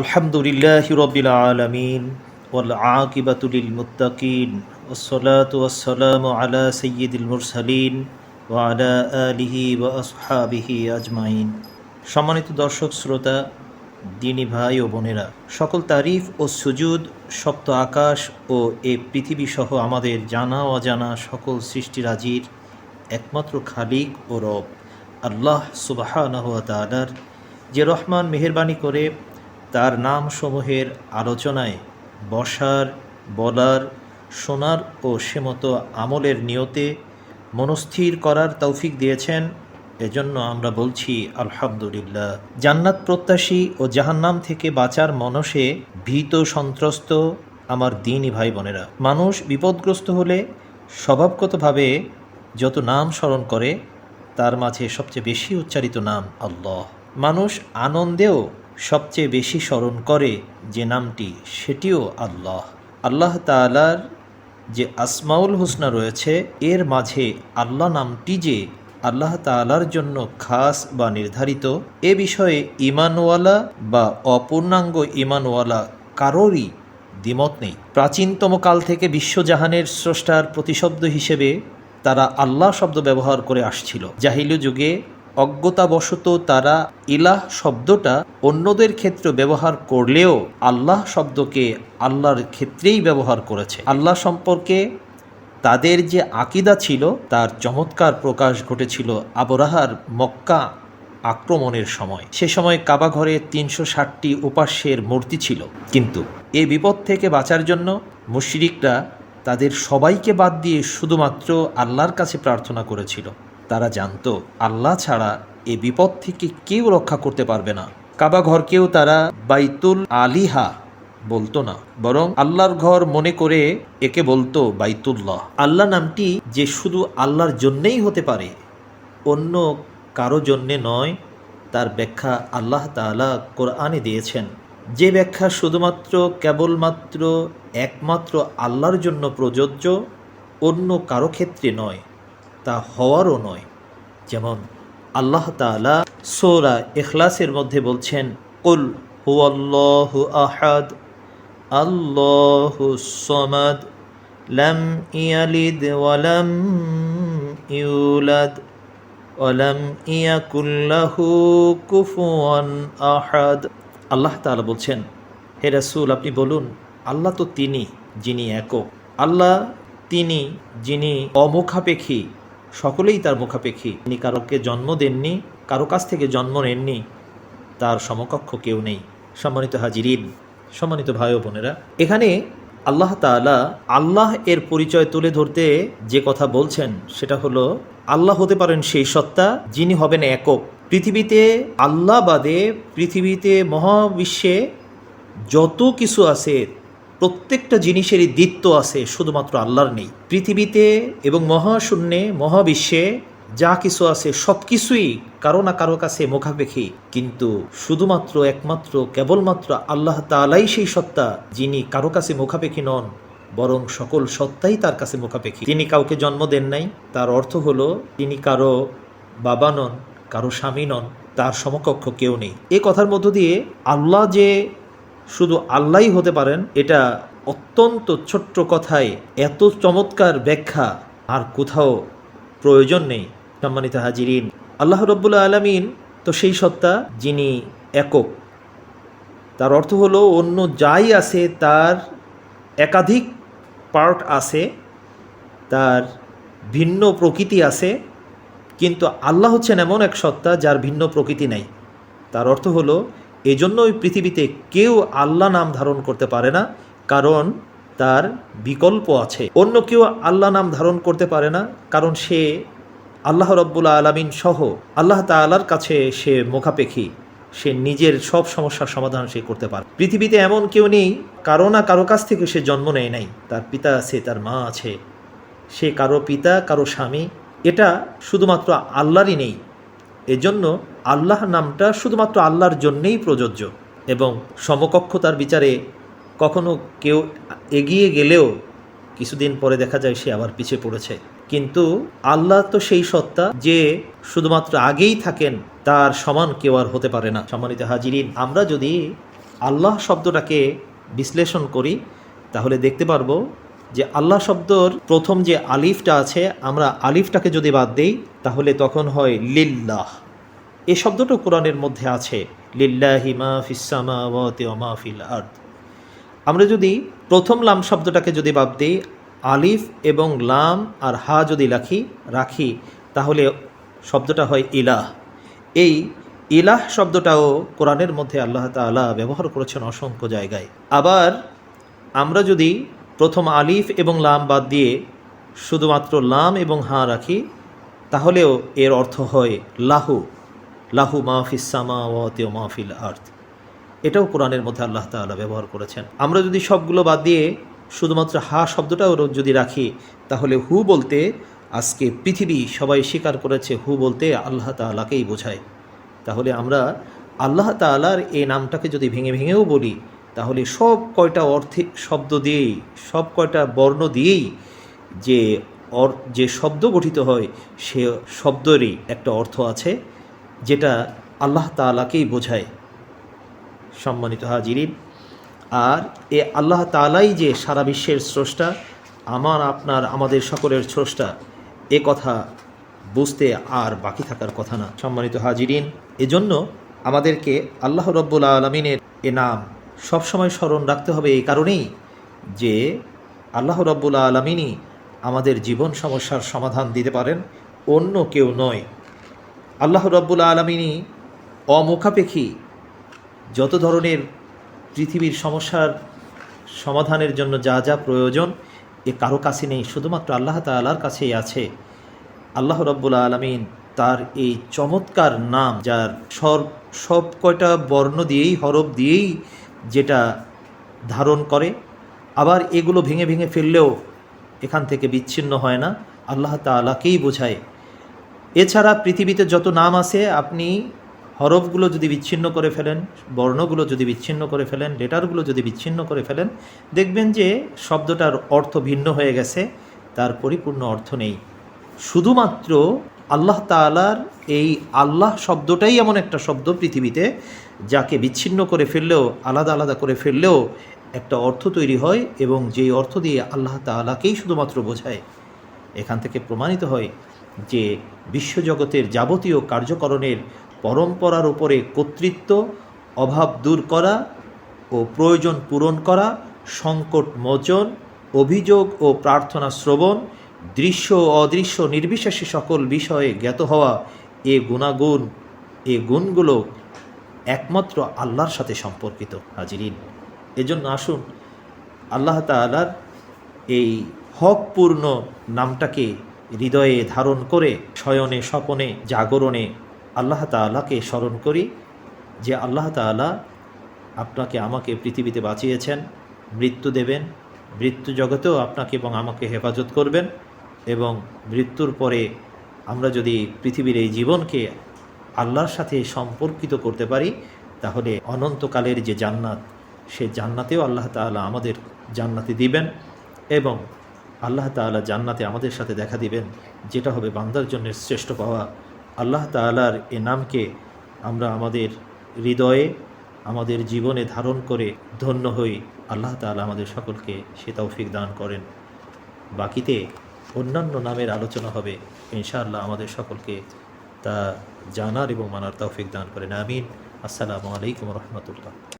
আলহামদুলিল্লাহ রবিল আলমিন ওয়ালাকিবাতুল মুতাকিন ওসলাত ওয়াসালাম আলা সৈয়দুল মুরসালিন আলা আলিহি ওয়াসহাবিহি আজমাইন। সম্মানিত দর্শক, শ্রোতা, দিনী ভাই ও বোনেরা, সকল তারিফ ও সুজুদ সপ্ত আকাশ ও এ পৃথিবীসহ আমাদের জানা অজানা সকল সৃষ্টিরাজির একমাত্র খালিক ও রব, আল্লাহ সুবাহ যে রহমান, মেহরবানি করে তার নাম সমূহের আলোচনায় বসার, বলার, শোনার ও সেমতো আমলের নিয়তে মনস্থির করার তৌফিক দিয়েছেন। এজন্য আমরা বলছি, আলহামদুলিল্লাহ। জান্নাত প্রত্যাশী ও জাহান্নাম থেকে বাঁচার মনসে ভীত সন্ত্রস্ত আমার দিনই ভাই বোনেরা। মানুষ বিপদগ্রস্ত হলে স্বভাবগতভাবে যত নাম স্মরণ করে, তার মাঝে সবচেয়ে বেশি উচ্চারিত নাম আল্লাহ। মানুষ আনন্দেও সবচেয়ে বেশি স্মরণ করে যে নামটি, সেটিও আল্লাহ। আল্লাহ তালার যে আসমাউল হোসনা রয়েছে, এর মাঝে আল্লাহ নামটি যে আল্লাহ তালার জন্য খাস বা নির্ধারিত, এ বিষয়ে ইমানওয়ালা বা অপূর্ণাঙ্গ ইমানওয়ালা কারোরই দ্বিমত নেই। প্রাচীনতম কাল থেকে বিশ্বজাহানের স্রষ্টার প্রতিশব্দ হিসেবে তারা আল্লাহ শব্দ ব্যবহার করে আসছিল। জাহিলু যুগে অজ্ঞতাবশত তারা ইলাহ শব্দটা অন্যদের ক্ষেত্রে ব্যবহার করলেও আল্লাহ শব্দকে আল্লাহর ক্ষেত্রেই ব্যবহার করেছে। আল্লাহ সম্পর্কে তাদের যে আকিদা ছিল, তার চমৎকার প্রকাশ ঘটেছিল আবরাহার মক্কা আক্রমণের সময়। সে সময় কাবা ঘরে তিনশো ষাটটি উপাস্যের মূর্তি ছিল। কিন্তু এ বিপদ থেকে বাঁচার জন্য মুশরিকরা তাদের সবাইকে বাদ দিয়ে শুধুমাত্র আল্লাহর কাছে প্রার্থনা করেছিল। তারা জানত, আল্লাহ ছাড়া এ বিপদ থেকে কেউ রক্ষা করতে পারবে না। কাবা ঘরকেও তারা বাইতুল আলিহা বলতো না, বরং আল্লাহর ঘর মনে করে একে বলতো বাইতুল্লাহ। আল্লাহ নামটি যে শুধু আল্লাহর জন্যেই হতে পারে, অন্য কারও জন্যে নয়, তার ব্যাখ্যা আল্লাহ তাআলা কোরআনে দিয়েছেন। যে ব্যাখ্যা শুধুমাত্র কেবলমাত্র একমাত্র আল্লাহর জন্য প্রযোজ্য, অন্য কারও ক্ষেত্রে নয়। তা হওয়ারও নয়। যেমন আল্লাহ তাআলা সোরা এখলাসের মধ্যে বলছেন, কুল হুয়াল্লাহু আহাদ, আল্লাহু সমাদ, লাম ইয়ালিদ ওয়ালাম ইউলাদ ওয়ালাম ইয়াকুল্লাহু কুফুয়ান আহাদ। আল্লাহ তাআলা বলছেন, হে রাসুল, আপনি বলুন, আল্লাহ তো তিনি, যিনি একক। আল্লাহ তিনি, যিনি অমুখাপেক্ষী সকলেই তার মুখাপেক্ষী। তিনি কারোকে জন্ম দেননি, কারও কাছ থেকে জন্ম নেননি, তার সমকক্ষ কেউ নেই। সম্মানিত হাজিরিন, সম্মানিত ভাই বোনেরা, এখানে আল্লাহ তাআলা আল্লাহ এর পরিচয় তুলে ধরতে যে কথা বলছেন, সেটা হলো, আল্লাহ হতে পারেন সেই সত্তা, যিনি হবেন একক। পৃথিবীতে আল্লাহ বাদে পৃথিবীতে মহাবিশ্বে যত কিছু আছে প্রত্যেকটা জিনিসেরই দ্বিত্ব আছে, শুধুমাত্র আল্লাহর নেই। পৃথিবীতে এবং মহাশূন্যে, মহাবিশ্বে যা কিছু আছে সব কিছুই কারও না কারও কাছে মুখাপেক্ষী। কিন্তু শুধুমাত্র একমাত্র, কেবলমাত্র আল্লাহ তালাই সেই সত্তা, যিনি কারও কাছে মুখাপেক্ষী নন, বরং সকল সত্তাই তার কাছে মুখাপেক্ষী। তিনি কাউকে জন্ম দেন নাই, তার অর্থ হলো, তিনি কারও বাবা নন, কারও স্বামী নন, তার সমকক্ষ কেউ নেই। এ কথার মধ্য দিয়ে আল্লাহ যে শুধু আল্লাহই হতে পারেন, এটা অত্যন্ত ছোট্ট কথায় এত চমৎকার ব্যাখ্যা আর কোথাও প্রয়োজন নেই, সম্মানিত হাজিরিন। আল্লাহ রব্বুল্লা আলমিন তো সেই সত্তা, যিনি একক। তার অর্থ হলো, অন্য যাই আছে, তার একাধিক পার্ট আছে, তার ভিন্ন প্রকৃতি আছে, কিন্তু আল্লাহ হচ্ছেন এমন এক সত্তা যার ভিন্ন প্রকৃতি নাই। তার অর্থ হলো এজন্য ওই পৃথিবীতে কেউ আল্লাহ নাম ধারণ করতে পারে না, কারণ তার বিকল্প আছে। অন্য কেউ আল্লাহ নাম ধারণ করতে পারে না, কারণ সে আল্লাহ রব্বুল্লা আলমিন সহ আল্লাহ তালার কাছে সে মুখাপেক্ষী। সে নিজের সব সমস্যার সমাধান সে করতে পারে। পৃথিবীতে এমন কেউ নেই, কারও না কারও কাছ থেকে সে জন্ম নেয় নাই। তার পিতা আছে, তার মা আছে। সে কারও পিতা, কারও স্বামী। এটা শুধুমাত্র আল্লাহরই নেই। এজন্য আল্লাহ নামটা শুধুমাত্র আল্লাহর জন্যেই প্রযোজ্য এবং সমকক্ষতার বিচারে কখনো কেউ এগিয়ে গেলেও কিছুদিন পরে দেখা যায় সে আবার পিছিয়ে পড়েছে। কিন্তু আল্লাহ তো সেই সত্তা যে শুধুমাত্র আগেই থাকেন, তার সমান কেউ আর হতে পারে না। সম্মানিত হাজিরিন, আমরা যদি আল্লাহ শব্দটাকে বিশ্লেষণ করি, তাহলে দেখতে পারব যে আল্লাহ শব্দর প্রথম যে আলিফটা আছে, আমরা আলিফটাকে যদি বাদ দেই, তাহলে তখন হয় লিল্লাহ। এই শব্দটা কোরআনের মধ্যে আছে, লিল্লাহি মা ফিসামা ওয়া ফিল আর্দ। আমরা যদি প্রথম লাম শব্দটাকে যদি বাদ দিই, আলিফ এবং লাম আর হা যদি রাখি রাখি, তাহলে শব্দটা হয় ইলাহ। এই ইলাহ শব্দটাও কোরআনের মধ্যে আল্লাহ তাআলা ব্যবহার করেছেন অসংখ্য জায়গায়। আবার আমরা যদি প্রথম আলিফ এবং লাম বাদ দিয়ে শুধুমাত্র লাম এবং হা রাখি, তাহলেও এর অর্থ হয় লাহু। লাহু মাহফিস সামা ওয়াতে মাহফিল আর্থ এটাও কোরআনের মধ্যে আল্লাহ তাআলা ব্যবহার করেছেন। আমরা যদি সবগুলো বাদ দিয়ে শুধুমাত্র হা শব্দটাও যদি রাখি, তাহলে হু বলতে আজকে পৃথিবী সবাই স্বীকার করেছে হু বলতে আল্লাহ তাআলাকেই বোঝায়। তাহলে আমরা আল্লাহ তাআলার এই নামটাকে যদি ভেঙে ভেঙেও বলি, তাহলে সব কয়টা অর্থে, শব্দ দিয়েই, সব কয়টা বর্ণ দিয়েই যে অর, যে শব্দ গঠিত হয়, সে শব্দেরই একটা অর্থ আছে। যেটা আল্লাহ তাআলাকেই বোঝায়। সম্মানিত হাজিরিন, আর এ আল্লাহ তালাই যে সারা বিশ্বের স্রষ্টা, আমার, আপনার, আমাদের সকলের স্রষ্টা, এ কথা বুঝতে আর বাকি থাকার কথা না। সম্মানিত হাজিরিন, এজন্য আমাদেরকে আল্লাহ রব্বুল আলমিনের এ নাম সবসময় স্মরণ রাখতে হবে এই কারণেই যে আল্লাহ রব্বুল আলমিনই আমাদের জীবন সমস্যার সমাধান দিতে পারেন, অন্য কেউ নয়। আল্লাহ রব্বুল আলমিনই অমুখাপেক্ষী যত ধরনের পৃথিবীর সমস্যার সমাধানের জন্য যা যা প্রয়োজন, এ কারও কাছে নেই। শুধুমাত্র আল্লাহ তালার কাছেই আছে। আল্লাহ রব্বুল আলমিন তার এই চমৎকার নাম, যার সব সব কয়টা বর্ণ দিয়েই, হরফ দিয়েই যেটা ধারণ করে, আবার এগুলো ভেঙে ভেঙে ফেললেও এখান থেকে বিচ্ছিন্ন হয় না। আল্লাহ তালাকেই বোঝায়। এছাড়া পৃথিবীতে যত নাম আছে, আপনি হরফগুলো যদি বিচ্ছিন্ন করে ফেলেন, বর্ণগুলো যদি বিচ্ছিন্ন করে ফেলেন, লেটারগুলো যদি বিচ্ছিন্ন করে ফেলেন, দেখবেন যে শব্দটার অর্থ ভিন্ন হয়ে গেছে, তার পরিপূর্ণ অর্থ নেই। শুধুমাত্র আল্লাহ তালার এই আল্লাহ শব্দটাই এমন একটা শব্দ পৃথিবীতে, যাকে বিচ্ছিন্ন করে ফেললেও, আলাদা আলাদা করে ফেললেও একটা অর্থ তৈরি হয় এবং যেই অর্থ দিয়ে আল্লাহ তালাকেই শুধুমাত্র বোঝায়, এখান থেকে প্রমাণিত হয় যে বিশ্বজগতের যাবতীয় কার্যকরণের পরম্পরার উপরে কর্তৃত্ব, অভাব দূর করা ও প্রয়োজন পূরণ করা, সংকট মোচন, অভিযোগ ও প্রার্থনা শ্রবণ, দৃশ্য ও অদৃশ্য নির্বিশেষে সকল বিষয়ে জ্ঞাত হওয়া এ গুণাগুণ, এ গুণগুলো একমাত্র আল্লাহর সাথে সম্পর্কিত। হাজিরিন, এজন্য আসুন আল্লাহ তালার এই হকপূর্ণ নামটাকে হৃদয়ে ধারণ করে, শয়নে, স্বপনে, জাগরণে আল্লাহ তালাকে স্মরণ করি যে আল্লাহ তালা আপনাকে আমাকে পৃথিবীতে বাঁচিয়েছেন, মৃত্যু দেবেন, মৃত্যু জগতেও আপনাকে এবং আমাকে হেফাজত করবেন এবং মৃত্যুর পরে আমরা যদি পৃথিবীর এই জীবনকে আল্লাহর সাথে সম্পর্কিত করতে পারি, তাহলে অনন্তকালের যে জান্নাত, সে জান্নাতেও আল্লাহ তাআলা আমাদের জান্নাতে দিবেন এবং আল্লাহ তাআলা জান্নাতে আমাদের সাথে দেখা দিবেন, যেটা হবে বান্দার জন্য শ্রেষ্ঠ পাওয়া। আল্লাহ তাআলার এ নামকে আমরা আমাদের হৃদয়ে, আমাদের জীবনে ধারণ করে ধন্য হই। আল্লাহ তাআলা আমাদের সকলকে সে তৌফিক দান করেন। বাকিতে অন্যান্য নামের আলোচনা হবে। ইনশাআল্লাহ আমাদের সকলকে তা জানার এবং মানার তৌফিক দান করেন। আমিন। আসসালামু আলাইকুম রহমতুল্লাহ।